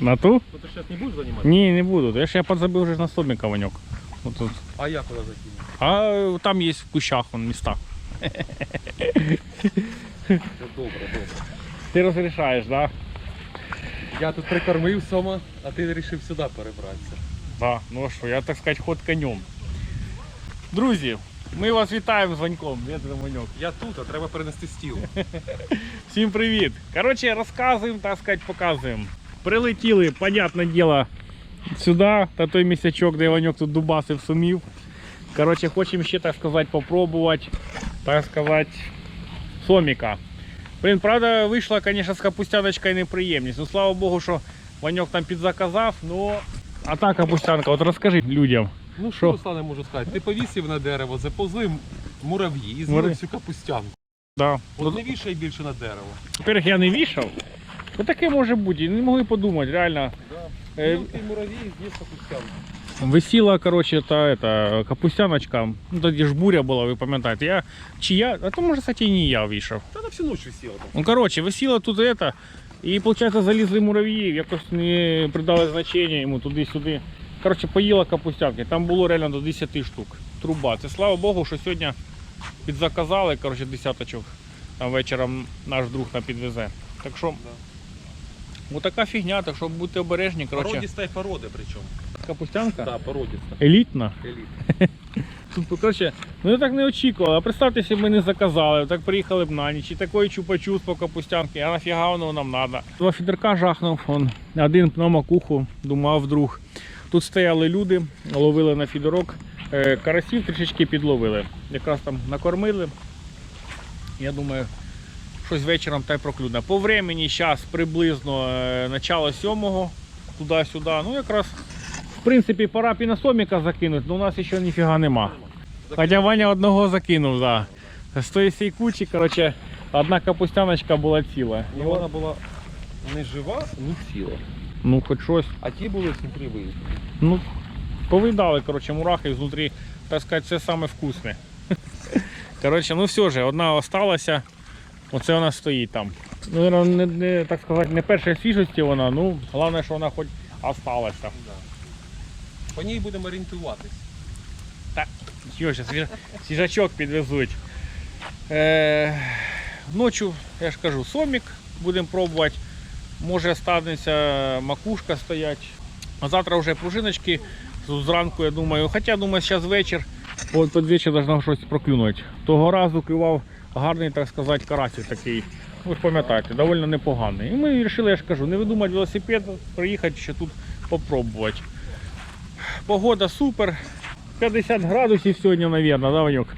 На ту? Ну ти зараз не будеш займатися? Ні, не буду. Я ж я подзабив вже на собника ваньок. Отут. А я куди закину? А там є в кущах вон, міста. Це добре, добре. Ти розрішаєш, так? Я тут прикормив сама, а ти вирішив сюди перебратися. Да, ну а що, я так сказати, ход конем. Друзі, ми вас вітаємо з Ваньком. Я тебе Я тут, а треба перенести стіл. Всім привіт. Коротше, розказуємо, так сказати, показуємо. Прилетіли, понятне діло, сюди, та той місячок, де Ваньок тут дубасив сумів. Коротше, хочемо ще, так сказати, попробувати, так сказати, соміка. Блін, правда, вийшла, звісно, з капустяночкою неприємність. Ну, слава Богу, що Ваньок там підзаказав, ну, а та капустянка, от розкажи людям. Ну Що? Руслане, можу сказати? Ти повісив на дерево, заповзли мурав'ї і Мурав'ї. з'їли всю капустянку. Да. От не вішай більше на дерево. Во-первых, я не вішав. Ну таке може бути, не могли подумати, реально. Е, Ну, ти мурав'ї з'їв капустянку. Висіла, коротше, та ета, капустяночка. Ну тоді ж буря була, ви пам'ятаєте. Я, чи я, а то може, кстати, і не я вийшов. Та на всю ніч висіла там. Ну, коротше, висіла тут ета, і, виходить, залізли мурав'ї, якось не придали значення йому туди-сюди. Коротше, поїла капустянки. Там було реально до 10 штук. Труба. Це слава Богу, що сьогодні підзаказали, коротше, десяточок. Там вечором наш друг нам підвезе. Так що, отака фігня, так що будьте обережні. Коротше, Породіста й породи причому. капустянка Так, породіста. елітна. Еліт. Тут, коротше, ну я так не очікував. А представте, якщо б ми не заказали, так приїхали б на ніч. І такої чупа-чус по капустянки, а нафіга воно нам треба. Два фідерка жахнув, он, один на макуху, думав вдруг. Тут стояли люди, ловили на фідерок, е, карасів трішечки підловили. Якраз там накормили. Я думаю, щось вечором та й проклюне. По времені зараз приблизно е, начало сьомого, туди-сюди. Ну якраз, в принципі, пора б і на соміка закинути, але у нас ще ніфіга нема. Хоча Ваня одного закинув, да. З тої всієї кучі, коротше, одна капустяночка була ціла. І вона була не жива, не ціла. Ну, хоч щось. А ті були сніпливі. Ну, повидали, коротше, мурахи знутрі, так сказати, це саме вкусне. Коротше, ну все ж, одна осталася. Оце вона стоїть там. Ну, не, не, так сказати, не першої свіжості вона, ну, головне, що вона хоч осталася. Да. По ній будемо орієнтуватись. Йо, ще свіж... свіжачок підвезуть. Е... Ночі, я ж кажу, сомік будемо пробувати. Може станеться макушка стоять. А завтра вже пружиночки. Зранку, я думаю, хоча думаю, зараз вечір. От під вечір должна щось проклюнути. Того разу клював гарний, так сказати, карасик такий. Ви ж пам'ятаєте, доволі непоганий. І ми вирішили, я ж кажу, не видумати велосипед, приїхати ще тут попробувати. Погода супер. 50 градусів сьогодні, мабуть, да, Ванюк?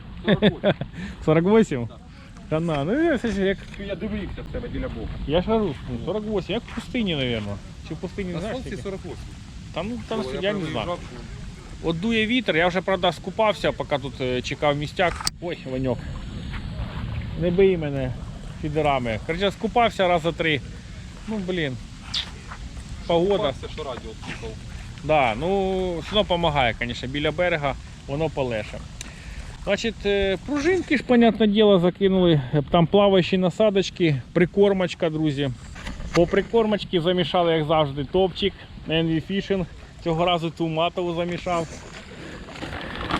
48? Та на, ну я, це ж як, Я дивився в тебе біля боку. я ж кажу, ну, 48, як в пустині, мабуть. Чи в пустині, На знаєш? сонці таке? 48. Там, ну, там Бо я, не знаю. проїжджав, От дує вітер, я вже, правда, скупався, поки тут е, чекав містяк. Ой, Ваньок. Не бий мене фідерами. Короче, скупався раз за три. Ну, блін. Погода. Купався, що радіо слухав. Да, ну все одно допомагає, звісно, біля берега воно полегше. Значить, е, пружинки ж, понятне діло, закинули. Там плаваючі насадочки, прикормочка, друзі. По прикормочці замішали, як завжди, топчик, Envy Fishing. Цього разу ту матову замішав.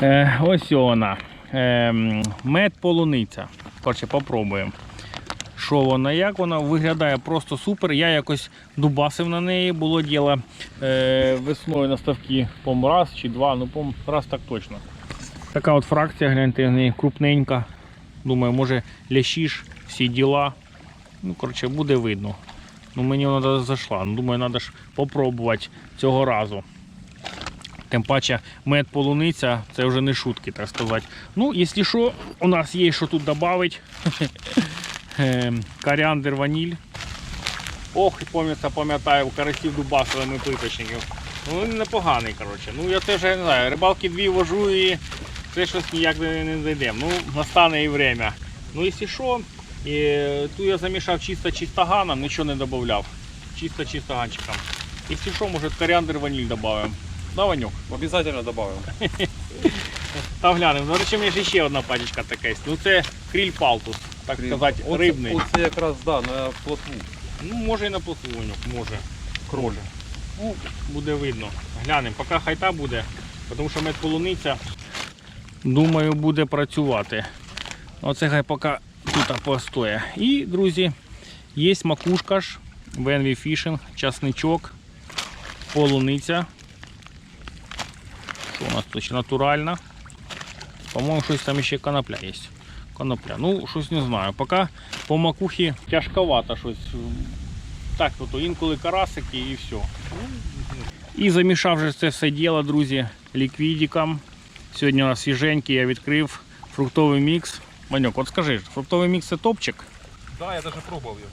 Е, ось вона. Е, мед полуниця. Коротше, попробуємо. Що вона, як вона виглядає просто супер. Я якось дубасив на неї, було діло е, весною на ставки по раз чи два, ну по раз так точно. Така от фракція, гляньте, в неї крупненька. Думаю, може лящиш, всі діла. Ну, коротше, буде видно. Ну, мені вона зайшла. Ну, думаю, треба ж попробувати цього разу. Тим паче мед полуниця це вже не шутки, так сказати. Ну, якщо що, у нас є що тут додати. Ем, Коріандр ваніль. Ох, пам'ятаю, пам'ятаю, карасів дубасили ми плиточників. Ну непоганий, коротше. Ну я теж не знаю, рибалки дві вожу і це щось ніяк не, зайдемо. Ну, настане і время. Ну, якщо що, і, ту я замішав чисто чистоганом, нічого не додавав. Чисто чистоганчиком. Якщо що, може коріандр ваніль додаємо. Да, Ванюк? Обязательно добавимо. Та глянемо. До речі, мені ж ще одна пачечка така є. Ну це кріль палтус, так сказати, Оце- рибний. Оце якраз да, на плотву. Ну, може і на плотву, Ванюк, може. кролі. Ну, буде видно. Глянемо, поки хай та буде, тому що медполуниця, думаю, буде працювати. Оце хай поки тут постоє. І, друзі, є макушка ж, Венві Fishing, часничок, полуниця. Що у нас тут ще натуральна? По-моєму, щось там ще конопля є. Конопля. Ну, щось не знаю. Поки по макухі тяжковато щось. Так, то інколи карасики і все. І замішав же це все діло, друзі, ліквідиком. Сьогодні у нас свіженький, я відкрив фруктовий мікс. Маньок, от скажи, фруктовий мікс це топчик? Да, я даже пробував його.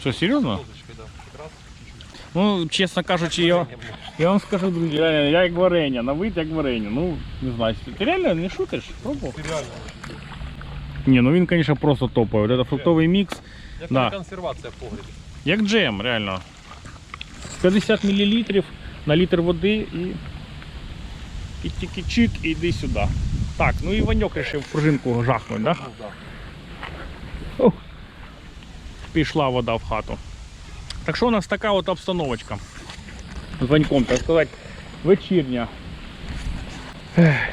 Що, серйозно? Да. Ну, чесно кажучи, я, я вам скажу, друзі, я, я як варення, на вид як варення. Ну, не знаю, ти реально не шутиш? Пробував? чуть-чуть. Реально. Ні, ну він, звісно, просто топовий. Це фруктовий мікс. Як Да. консервація в погребі. Як джем, реально. 50 мл на літр води і. І тільки чик і йди сюди. Так, ну і Ваньок вирішив пружинку жахнути? Ну, да. Пішла вода в хату. Так що у нас така от обстановочка. З Ваньком, так сказати, вечірня.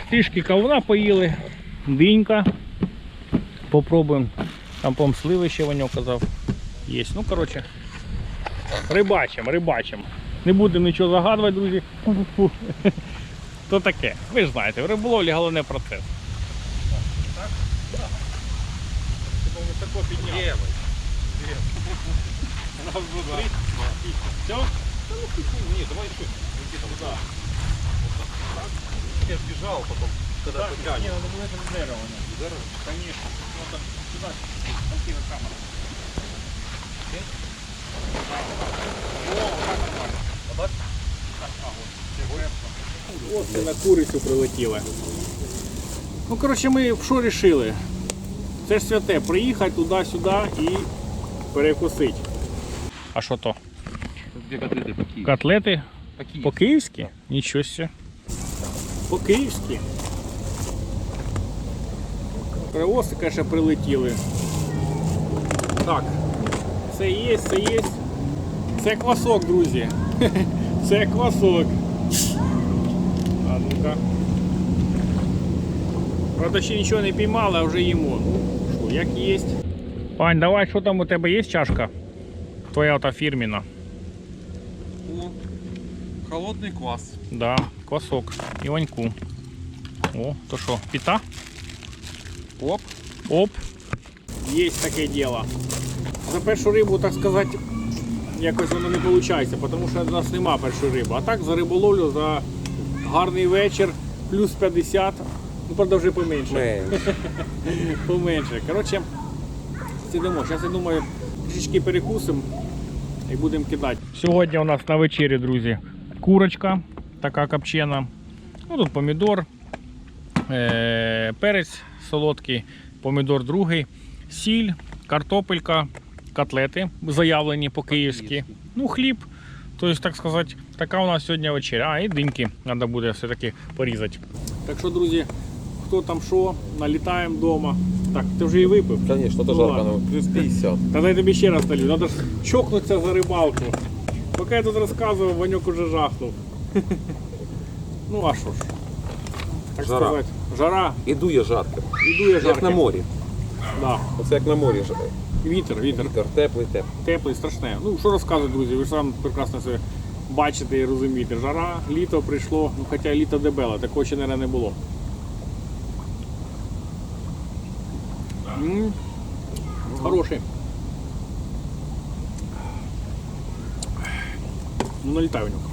Трішки кавуна поїли, динька. Попробуємо. Там по сливи ще Ваньок казав. Є. Ну, коротше, рибачимо, рибачимо. Не будемо нічого загадувати, друзі. То таке. Ви ж знаєте, в риболовлі головне процес. Так? Так. Високо підняв. Є, Раз, два, три. Все? Ні, давай там. Я сбежал потом, когда потянет. ні, надо було це дерево. Дерево? Конечно. Ну, там, сюда, спасибо, камера. А так? Ось на курицю прилетіли. Ну, коротше, ми що рішили? Це ж святе, приїхати туди-сюди і перекусити. А що то? Две котлеты такие. Котлети Такие. по-київськи? Нічого себе. По-київськи. Привози, конечно, прилетіли. Так. Це є, це є. Це квасок, друзі. Це квасок. А ну-ка. Правда, ще нічого не піймали, а вже їмо. Ну, що, як є. Пань, давай, що там у тебе є чашка? Твоя ота фірміна. О, холодный квас. Да, квасок. Іваньку. О, то що, піта? Оп. Оп. Є таке діло. За першу рибу, так сказати, якось воно не виходить, тому що у нас нема першої риби. А так за риболовлю, за гарний вечір, плюс 50, ну правда вже поменше. Поменше. Коротше, сидимо. Зараз я думаю, трішечки перекусимо і будемо кидати. Сьогодні у нас на вечері, друзі, курочка така копчена. Ну, тут помідор, е- перець солодкий, помідор другий, сіль, картопелька, котлети заявлені по-київськи. По-київськи. Ну, хліб. Тобто, так сказати, така у нас сьогодні вечеря. А, і диньки треба буде все-таки порізати. Так що, друзі, хто там що, налітаємо вдома. Так, ти вже і випив. Конечно, это Ну жарко, ну, плюс 50. Та дай тобі ще раз налью. Надо ж чокнутися за рибалку. Поки я тут розказував, Ваньок уже жахнув. Ну а що ж? Так Жара. сказати, жара, І дує жарко. іду я Як на морі. Да. Оце як на морі жарко. Вітер, вітер, Вітер теплий, теплий. теплий, страшне. Ну що розказувати, друзі, ви ж сам прекрасно це бачите і розумієте. Жара, літо прийшло, ну хоча літо дебеле, такого ще наверное, не було. М, Хороший. Ну налітай в нього.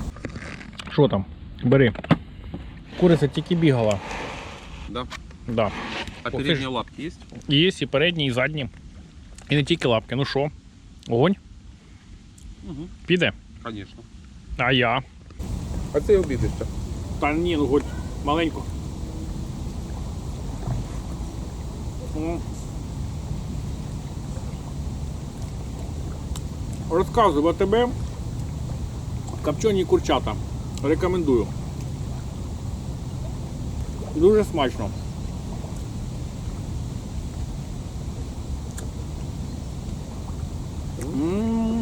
Що там? Бери. Куриця тільки бігала. Да. Да. А ж. лапки есть? Є і передні, і задні. І не тільки лапки. Ну що? Огонь? Угу. Піде. Конечно. А я. А це обідиться. Та ні, ну хоч маленько. Розказую, тебе копчені курчата. Рекомендую. Дуже смачно. М.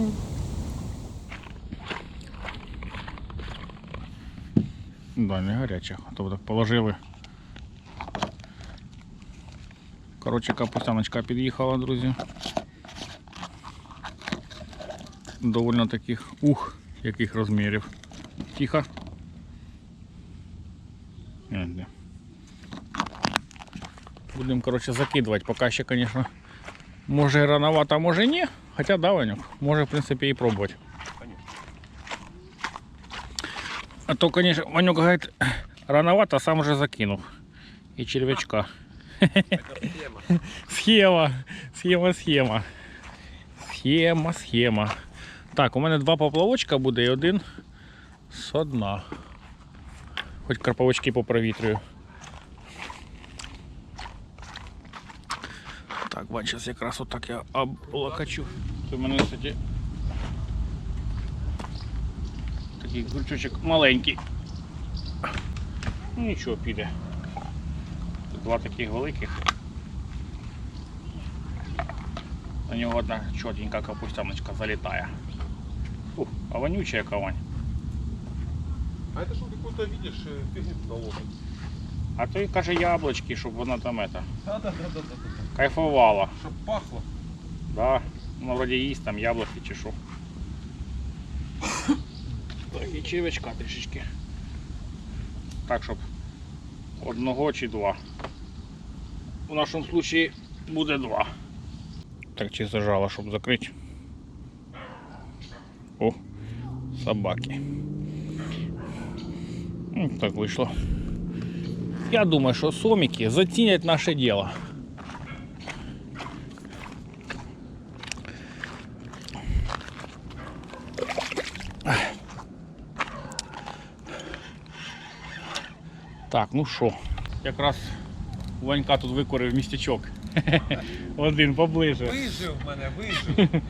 Да, не гаряче. А то так положили. Коротше, капустяночка під'їхала, друзі. Довольно таких ух, яких розмірів. Тихо. Е, де. Будемо, коротше, закидувати. Поки ще, звісно, може рановато, а може ні. Хоча да, Ванюк, може, в принципі, і пробувати. А то, конечно, Ванюк говорит, рановато, а сам уже закинул. И червячка. Схема, схема, схема. Схема, схема. Так, у мене два поплавочка буде і один з дна. Хоч карповички попровітрюю. Так, бач, зараз якраз отак я облокачу. Це в мене, кстати, такий крючочок маленький. Ну нічого піде. Два таких великих. На нього одна чотенька капустяночка залітає. Ух, а вонюча яка вань. А это что, какую-то видишь фигню наловит? А той каже яблучки, щоб вона там это, Да, да, да, да, да. кайфувала. Чтоб пахло. Да, ну вроді їсть там що. Так, і червячка трішечки. Так, щоб одного чи два. В нашому случаї буде два. Так чисто жало, щоб закрити. О, собаки. Так вийшло. Я думаю, що соміки зацінять наше діло. Так, ну що, якраз Ванька тут викорив містечок. Один поближе. Выжил в мене, выжил.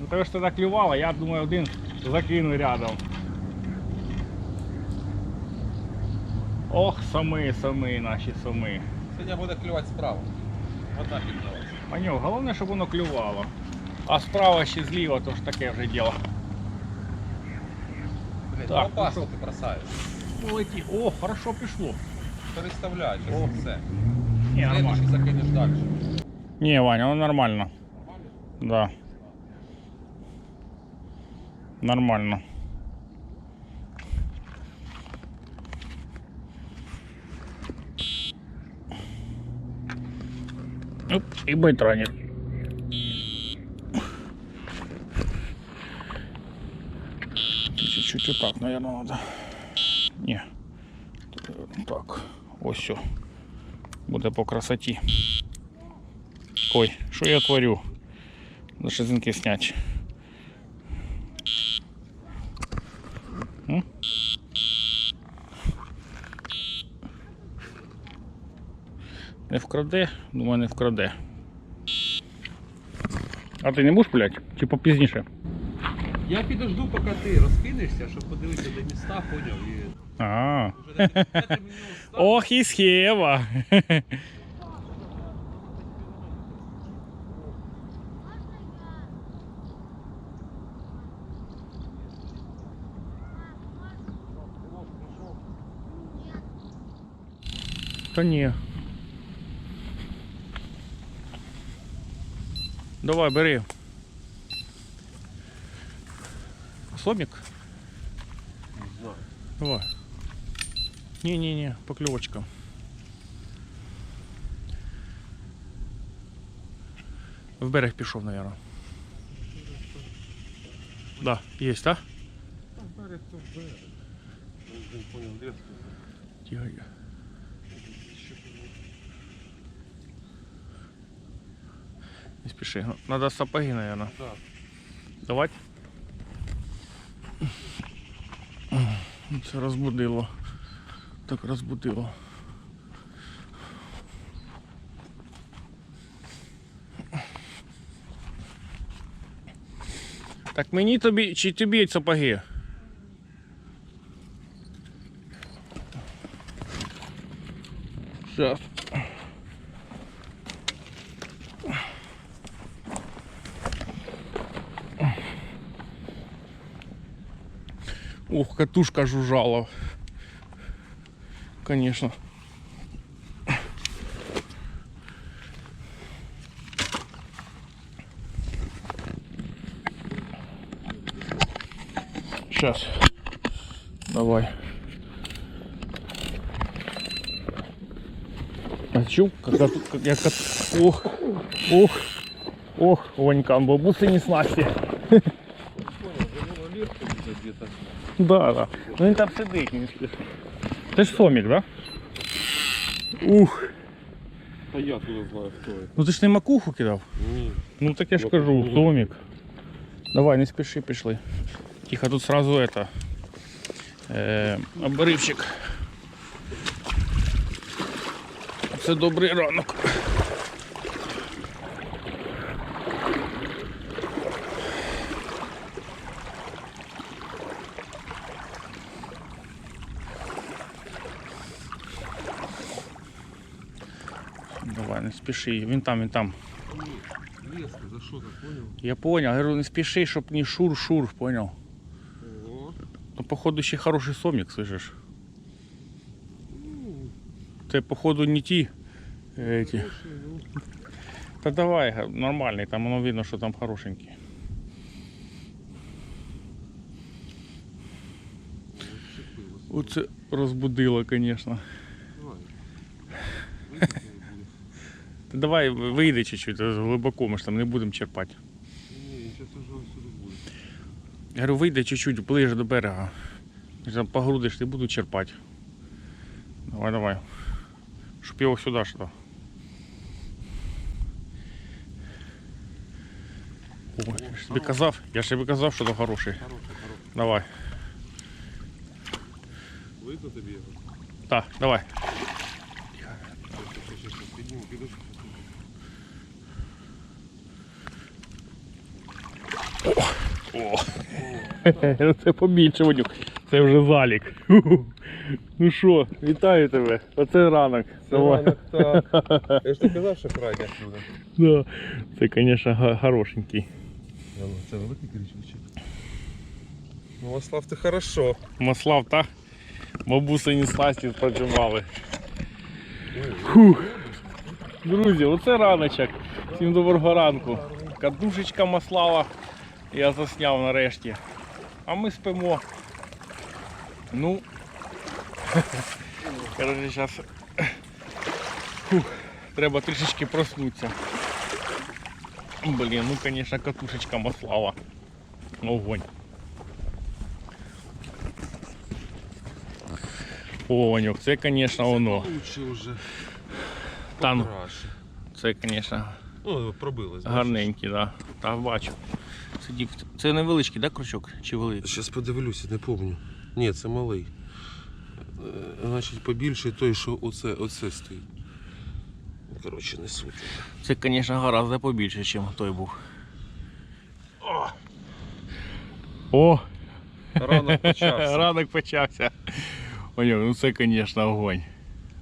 Ну того ж тоді клювало, я думаю, один закину рядом. Ох, сами, сами наші сами. Сьогодні буде клювати справа. Одна піднялась. Маньок, головне, щоб воно клювало. А справа ще зліва, то ж таке вже діло. Блять, Так, ну опасно ну ти бросаєш. Полеті. О, хорошо пішло. Переставляй, О. зараз все. Ні, нормально. Следующий закинеш далі. Не, Ваня, он нормально. Да. Нормально. Оп, и байтранит. Чуть-чуть вот так, наверное, надо. Не. Так, ось все. Буде по красоті. Ой, що я творю? За шизинки снять. Не вкраде? Думаю, не вкраде. А ти не будеш пулять? Чи попізніше? Я підожду, поки ти розкинешся, щоб подивитися, де міста, поняв. І А. Ох і схема. Та ні. Давай, бери. Сломик? Давай. Не-не-не, поклевочка. В берег пішов, наверное. Да, есть, да? Берег то берег. Він поняв, лес. Тихо. тихо. Не спеши. Надо сапоги, наверное. Да. Давать. Це розбудило. Так розбудило. Так мені тобі чи тобі сапоги? Сейчас. Катушка жужжала. Конечно. Сейчас. Давай. А чё, когда тут, как я кат- Ох, ох, ох, Ванькан, бабусы не снасти. Да, да. Ну він там сидить, не спішить. Це ж сомік, да? Ух. Та я туди знаю, хто це. Ну ти ж не макуху кидав? Ні. Ну так я ж кажу, сомік. Давай, не спіши, пішли. Тихо, тут сразу это. Е, обривчик. Це добрий ранок. Спіши. Він там, він там. Леска, за що так понял? Я понял, говорю, не спеши, чтоб не шур-шур, понял? Ну, походу, ще хороший сомик, слышишь? Ну, Це, походу, не ті. е, Эти. ну, Та давай, нормальний, там воно видно, що там хорошенький. Оце розбудило, конечно. Давай. Вийди, коли буде. Та давай вийди чуть-чуть, е, глибоко, ми ж там не будемо черпати. Ні, зараз уже сюди буде. Я говорю, вийди чуть-чуть ближе до берега. Я Там погрудиш, не буду черпати. Давай, давай. Щоб його сюди що. О, я ж тобі казав, я ж тобі казав, що то хороший. Хороший, хороший. Давай. Видно тобі його? Так, давай. Підніму, піду. О. Це побільше, Ванюк. Це вже залік. Ну що, вітаю тебе. Оце ранок. Давай. так. Я ж ти казав, що крайня буде. Да. Це, звісно, хорошенький. Це великий кричучий. Ну, Васлав, ти хорошо. Маслав, так? Бабуси не сласті спрацювали. Фух. Друзі, оце раночок. Всім доброго ранку. Кадушечка маслава. Я засняв нарешті. А ми спимо. Ну. Короче, зараз. Треба трішечки проснутися. Блін, ну звісно, катушечка маслава. Огонь. О, Ванюк, це, звісно, воно. Лучше вже. Та ну, це, звісно, Ну, пробилось. гарненький, да. Та бачу. Це, дік... це невеличкий, да, крючок? Чи великий? Зараз подивлюся, не пам'ятаю. Ні, це малий. Е, Значить, побільше той, що оце, оце стоїть. Коротше, не суть. Це, звісно, гораздо побільше, ніж той був. О! Ранок почався. Ранок почався. Ванюк, ну це, звісно, огонь.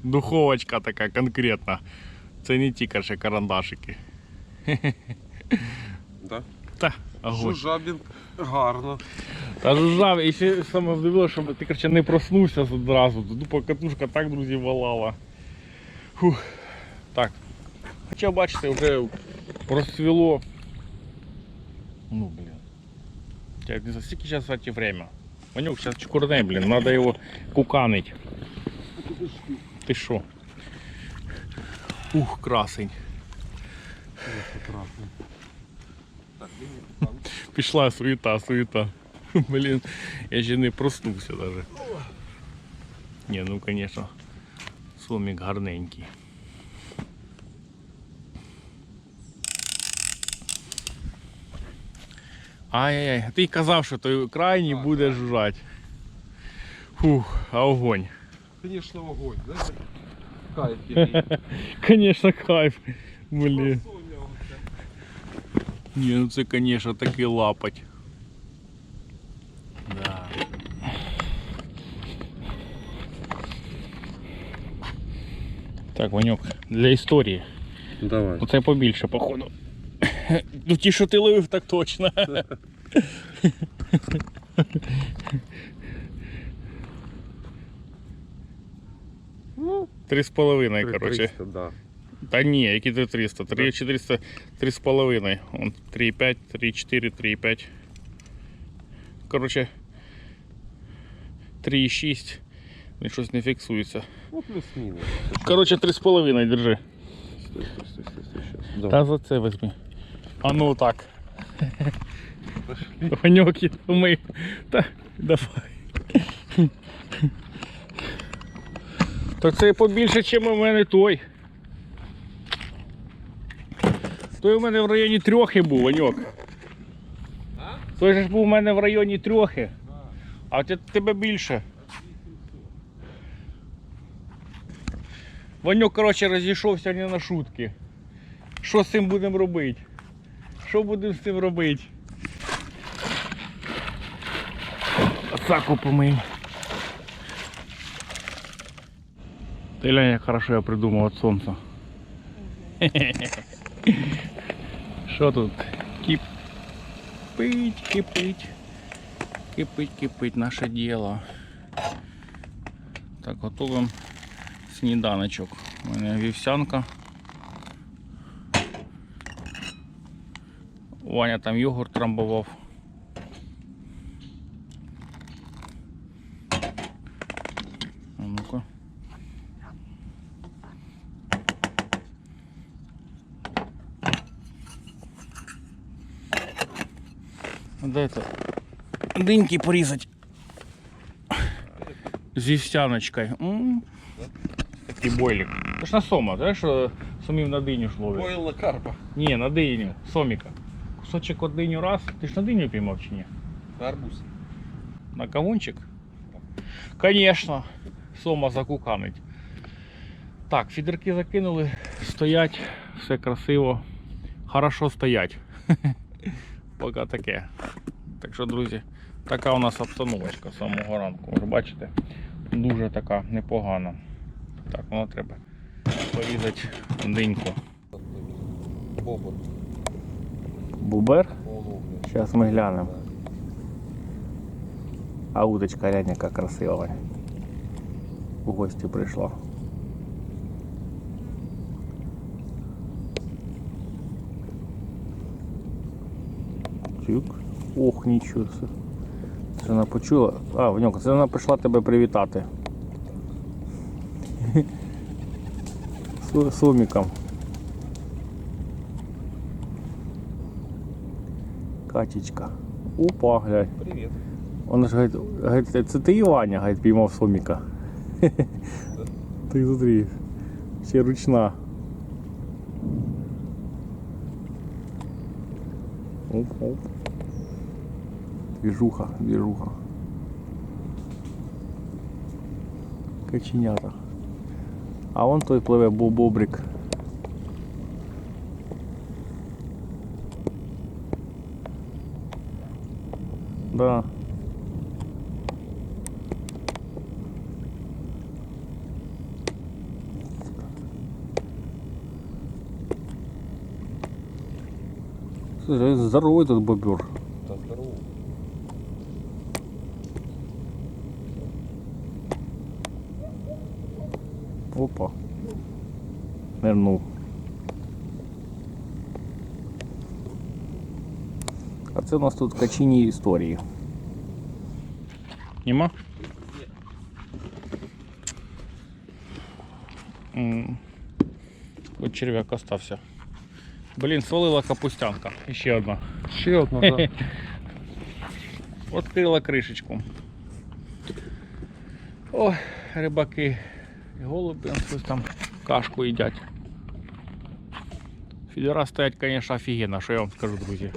Духовочка така конкретна. Це не ті, карандашики. Да? Та, огонь. Жужабін гарно. Та жужжав, і ще саме вдивило, щоб ти короче, не проснувся одразу. Тупо катушка так, друзі, валала. Фух. Так. Хоча бачите, вже розцвіло. Ну, блін. Я не за скільки зараз кстати, время. Ванюк зараз чкурне, блін, треба його куканить. Ти що? Ух, красень. Він Пішла суета, суета. Блін, я ще не проснувся даже. Ні, ну конечно, сомік гарненький. Ай-яй-яй, ти казав, що той крайній буде так. Фух, а огонь. Звісно, огонь, знаєте? Кайф. Конечно, кайф. Блін. Ні, ну це, конечно, таки лапать. Да. Так, Ванюк, для історії. Давай. Оце побільше, походу. Ну ті, що ти ловив, так точно. Ну, Три з половиною, коротше. 300, да. Та ні, які 300? 3 400, 3 з половиною. Он 3,5, 3,4, 3,5. Коротше, 3,6. Він щось не фіксується. Ну, плюс-мінус. Коротше, 3,5 держи. Стой, стой, стой, стой, стой, щас. Та за це візьми. А ну так. Ваньоки, ми. Та давай. Так це побільше, ніж у мене той. Той у мене в районі трьохи був, Ваньок. Той же ж був у мене в районі трьохи. А от тебе більше. Ваньок, коротше, розійшовся не на шутки. Що з цим будемо робити? Що будемо з цим робити? Саку помиємо. Ти глянь, як хорошо я придумав від сонця. Що тут? Кипить, кипить. Кипить, кипить наше діло. Так, готуємо сніданочок. У мене вівсянка. Ваня там йогурт трамбував. А ну-ка. Де це? Диньки порізати. З вівсяночкою. М. Такий бойлік. Це ж на сома, знаєш, що сумів на диню ж ловить? Поїл на карпа. Ні, на диню, соміка. Кусочок от диню раз. Ти ж на диню піймав чи ні? Арбуз. На кавунчик? Конечно, сома закуканить. Так, фідерки закинули, стоять, все красиво. Хорошо стоять. Поки таке. Так що, друзі, така у нас обстановочка з самого ранку. Ви бачите, дуже така непогана. Так, воно треба порізати диньку. Бобр. Бубер? Воно, блядь. Сейчас мы глянем. А удочка глянь, яка красива. В гості прийшла. Чук. Ох, нічого. Це вона почула. А, Ваньок, це вона прийшла тебе привітати. С суміком. Катечка. Опа, глянь. Привіт. Он ж говорить, говорить, це ти Іваня, говорить, піймав соміка. Ти смотри, ще ручна. Оп, оп. Движуха, движуха. Каченята. А вон той пливе бо- бобрик. Да. Слушай, здоровый тут бобер. Та здорово. Опа. Нырнул. А це у нас тут качині історії. Нема? М. От черв'як остався. Блін, свалила капустянка. І ще одна. Ще одна, да. Открила кришечку. Ой, рибаки голуби щось там кашку їдять. Фідера стоять, звісно, офігенно, що я вам скажу, друзі.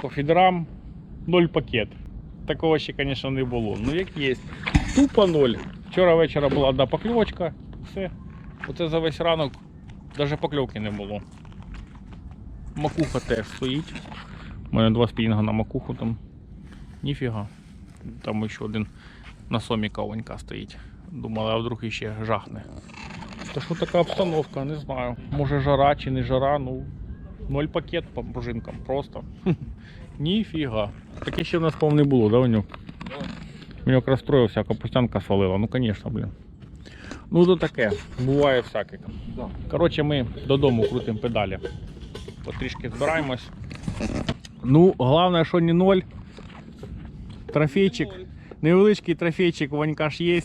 По фідерам ноль пакет. Такого ще, звісно, не було. Ну як є. Тупо ноль. Вчора вечора була одна покльовочка, все. Оце за весь ранок навіть покльовки не було. Макуха теж стоїть. У мене два спінінга на макуху там. Ніфіга. Там ще один на сомі кавонька стоїть. Думали, а вдруг іще жахне. Та що така обстановка, не знаю. Може жара чи не жара, ну ноль пакет по пружинкам. Просто. Ніфіга. Таке ще в нас, по-моєму, було, да, Ванюк? Ванюк розстроївся, а капустянка свалила. Ну, звісно, блін. Ну то таке, буває всяке. Да. Коротше, ми додому крутимо педалі. Потрішки збираємось. Ну, головне, що не ноль. Трофейчик. Невеличкий трофейчик, Ванька ж є.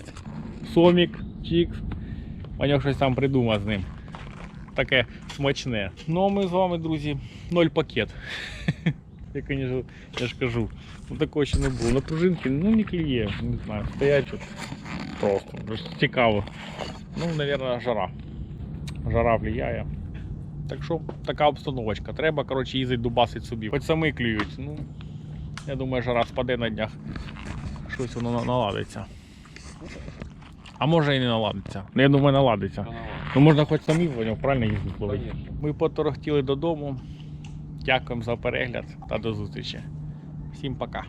Сомік, чікс. Ваньок щось там придумав з ним. Таке смачне. Ну а ми з вами, друзі, ноль пакет. Я, конечно, я ж кажу, ну такого ще не було. На пружинки, ну не кліє, не знаю, стоять тут просто. Просто цікаво. Ну, мабуть, жара. Жара влияє. Так що така обстановочка. Треба, коротше, їздити дубасить собі. Хоч самі клюють. Ну, я думаю, жара спаде на днях. Щось воно наладиться. А може і не наладиться. Ну, я думаю, наладиться. Ну можна хоч самі в нього правильно їздити ловити. Ми поторохтіли додому. Дякуємо за перегляд та до зустрічі. Всім пока.